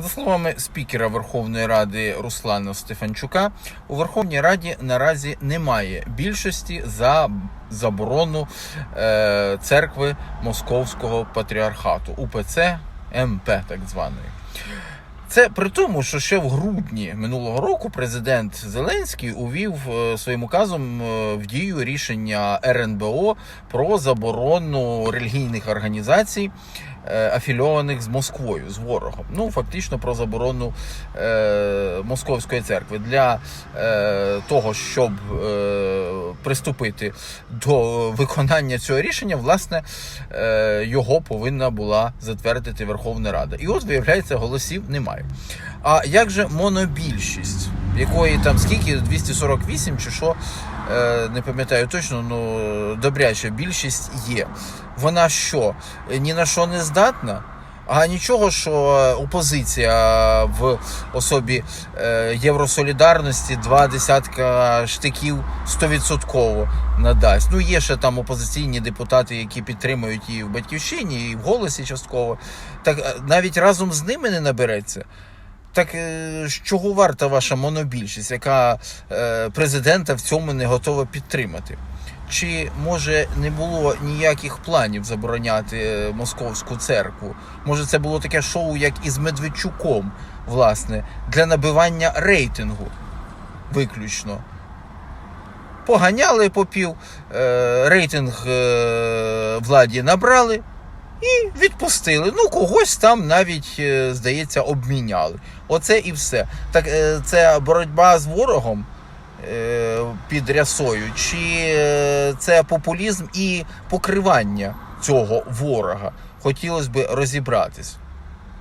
За словами спікера Верховної Ради Руслана Стефанчука, у Верховній Раді наразі немає більшості за заборону е, церкви Московського патріархату УПЦ МП, так званої. Це при тому, що ще в грудні минулого року президент Зеленський увів е, своїм указом е, в дію рішення РНБО про заборону релігійних організацій, афільованих з Москвою, з ворогом. Ну, фактично про заборону е, московської церкви для е, того, щоб е, приступити до виконання цього рішення, власне, е, його повинна була затвердити Верховна Рада. І от, виявляється, голосів немає. А як же монобільшість, якої там скільки 248 чи що, е, не пам'ятаю точно, ну добряча більшість є. Вона що, ні на що не здатна? А нічого, що опозиція в особі е, Євросолідарності два десятка штиків стовідсотково надасть. Ну, є ще там опозиційні депутати, які підтримують і в батьківщині, і в голосі частково. Так е, навіть разом з ними не набереться. Так е, з чого варта ваша монобільшість, яка е, президента в цьому не готова підтримати? Чи може не було ніяких планів забороняти е, московську церкву? Може, це було таке шоу, як із Медведчуком, власне, для набивання рейтингу виключно. Поганяли попів, рейтинг владі набрали і відпустили. Ну, когось там навіть, е, здається, обміняли. Оце і все. Так е, це боротьба з ворогом е, під рясою, чи це популізм і покривання цього ворога? Хотілося б розібратись.